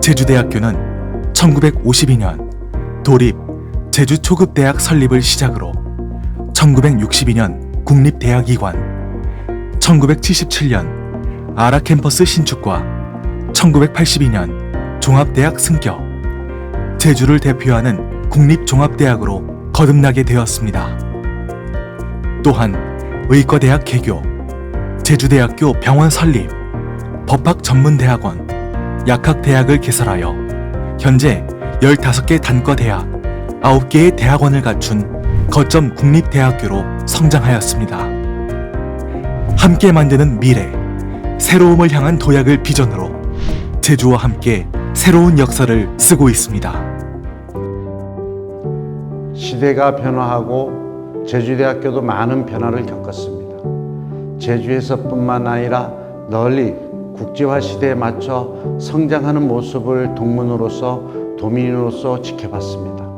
제주대학교는 1952년 도립 제주 초급대학 설립을 시작으로 1962년 국립대학 이관, 1977년 아라 캠퍼스 신축과 1982년 종합대학 승격, 제주를 대표하는 국립종합대학으로 거듭나게 되었습니다. 또한 의과대학 개교, 제주대학교 병원 설립, 법학전문대학원, 약학대학을 개설하여 현재 15개 단과대학, 9개의 대학원을 갖춘 거점 국립대학교로 성장하였습니다. 함께 만드는 미래, 새로움을 향한 도약을 비전으로 제주와 함께 새로운 역사를 쓰고 있습니다. 시대가 변화하고 제주대학교도 많은 변화를 겪었습니다. 제주에서뿐만 아니라 널리 국제화 시대에 맞춰 성장하는 모습을 동문으로서 도민으로서 지켜봤습니다.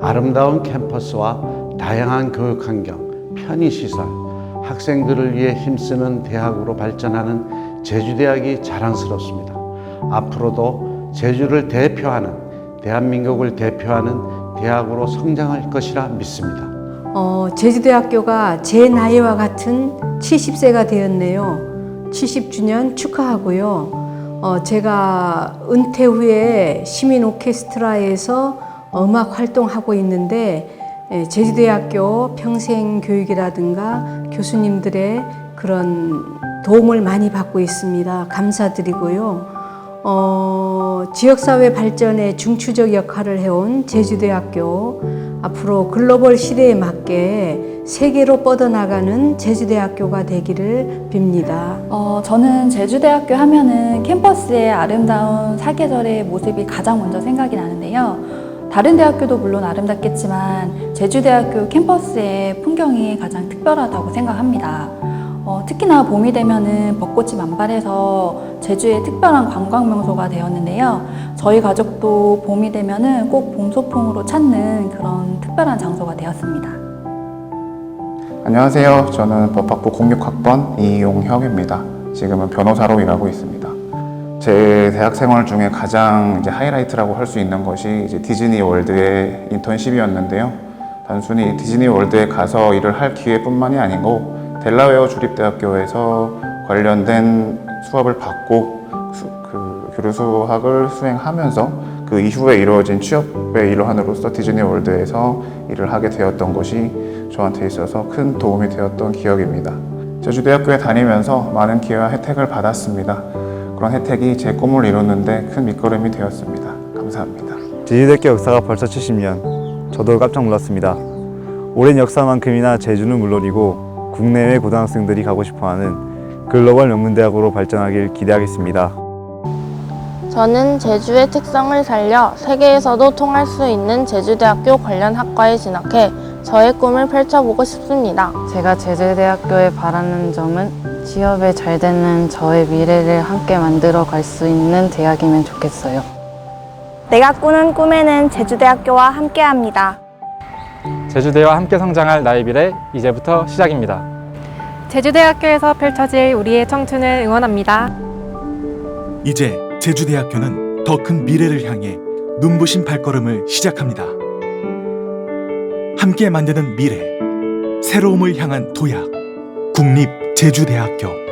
아름다운 캠퍼스와 다양한 교육 환경, 편의 시설, 학생들을 위해 힘쓰는 대학으로 발전하는 제주대학이 자랑스럽습니다. 앞으로도 제주를 대표하는 대한민국을 대표하는 대학으로 성장할 것이라 믿습니다. 어, 제주대학교가 제 나이와 같은 70세가 되었네요. 70주년 축하하고요. 어, 제가 은퇴 후에 시민 오케스트라에서 음악 활동하고 있는데 예, 제주대학교 평생 교육이라든가 교수님들의 그런 도움을 많이 받고 있습니다. 감사드리고요. 어, 지역사회 발전에 중추적 역할을 해온 제주대학교 앞으로 글로벌 시대에 맞게 세계로 뻗어나가는 제주대학교가 되기를 빕니다. 어, 저는 제주대학교 하면은 캠퍼스의 아름다운 사계절의 모습이 가장 먼저 생각이 나는데요. 다른 대학교도 물론 아름답겠지만 제주대학교 캠퍼스의 풍경이 가장 특별하다고 생각합니다. 어, 특히나 봄이 되면은 벚꽃이 만발해서 제주의 특별한 관광 명소가 되었는데요. 저희 가족도 봄이 되면은 꼭 봄 소풍으로 찾는 그런 특별한 장소가 되었습니다. 안녕하세요. 저는 법학부 06학번 이용혁입니다. 지금은 변호사로 일하고 있습니다. 제 대학 생활 중에 가장 이제 하이라이트라고 할 수 있는 것이 이제 디즈니 월드의 인턴십이었는데요. 단순히 디즈니 월드에 가서 일을 할 기회뿐만이 아니고 델라웨어 주립대학교에서 관련된 수업을 받고 수- 그 교류 수학을 수행하면서 그 이후에 이루어진 취업의 일환으로서 디즈니 월드에서 일을 하게 되었던 것이 저한테 있어서 큰 도움이 되었던 기억입니다. 제주대학교에 다니면서 많은 기회와 혜택을 받았습니다. 그런 혜택이 제 꿈을 이루는데 큰 밑거름이 되었습니다. 감사합니다. 제주대학교 역사가 벌써 70년. 저도 깜짝 놀랐습니다. 오랜 역사만큼이나 제주는 물론이고 국내외 고등학생들이 가고 싶어하는 글로벌 명문대학으로 발전하길 기대하겠습니다. 저는 제주의 특성을 살려 세계에서도 통할 수 있는 제주대학교 관련 학과에 진학해 저의 꿈을 펼쳐보고 싶습니다. 제가 제주대학교에 바라는 점은 취업에 잘 되는 저의 미래를 함께 만들어 갈 수 있는 대학이면 좋겠어요. 내가 꾸는 꿈에는 제주대학교와 함께합니다. 제주대와 함께 성장할 나의 미래 이제부터 시작입니다. 제주대학교에서 펼쳐질 우리의 청춘을 응원합니다. 이제 제주대학교는 더 큰 미래를 향해 눈부신 발걸음을 시작합니다. 함께 만드는 미래, 새로움을 향한 도약, 국립 제주대학교.